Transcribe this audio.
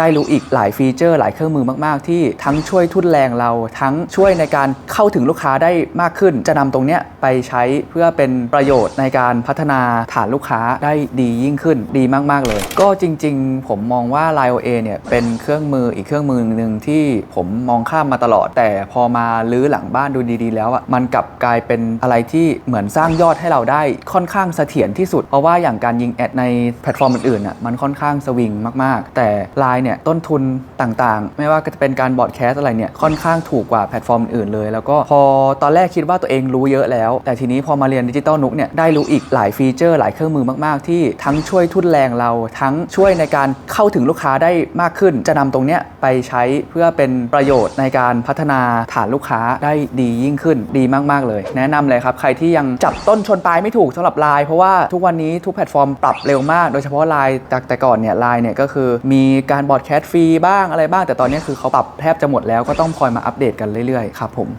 ได้รู้อีกหลายฟีเจอร์หลายเครื่องมือมาก ๆ ที่ทั้งช่วยทุนแรงเรา ทั้งช่วยในการเข้าถึงลูกค้าได้มากขึ้น จะนำตรงเนี้ยไปใช้เพื่อเป็นประโยชน์ในการพัฒนาฐานลูกค้าได้ดียิ่งขึ้นดีมาก ๆ เลย ก็จริง ๆ ผมมองว่า l i OA เนี่ยเป็นเครื่องมืออีกเครื่องมือหนึ่งที่ผมมองข้ามมาตลอด แต่พอมาลื้อหลังบ้านดูดี ๆ แล้วอะมันกลับกลายเป็นอะไรที่เหมือนสร้างยอดให้เราได้ค่อนข้างเสถียรที่สุดเพราะว่าอย่างการยิงแอดในแพลตฟอร์มอื่นๆอะมันค่อนข้างสวิงมาก ๆ แต่ Line เนี่ยต้นทุนต่างๆ ไม่ว่าจะเป็นการบอดแคสอะไรเนี่ยค่อนข้างถูกกว่าแพลตฟอร์มอื่นเลย แล้วก็พอตอนแรกคิดว่าตัวเองรู้เยอะแล้ว แต่ทีนี้พอมาเรียนดิจิตอลนุกเนี่ยได้รู้อีกหลายฟีเจอร์ หลายเครื่องมือมาก ๆ ที่ทั้งช่วยทุ่นแรงเรา ทั้งช่วยในการเข้าถึงลูกค้าได้มากขึ้น จะนำตรงเนี้ยไปใช้เพื่อเป็นประโยชน์ในการพัฒนาฐานลูกค้าได้ดียิ่งขึ้นดีมากๆเลย แนะนำเลยครับใครที่ยังจับต้นชนปลายไม่ถูกสำหรับ Line เพราะว่าทุกวันนี้ทุกแพลตฟอร์มปรับเร็วมาก โดยเฉพาะ Line จากแต่ก่อนเนี่ย Line เนี่ยก็คือมีการบอร์ดแคสฟรีบ้างอะไรบ้าง แต่ตอนนี้คือเขาปรับแทบจะหมดแล้วก็ต้องคอยมาอัปเดตกันเรื่อยๆ ครับผม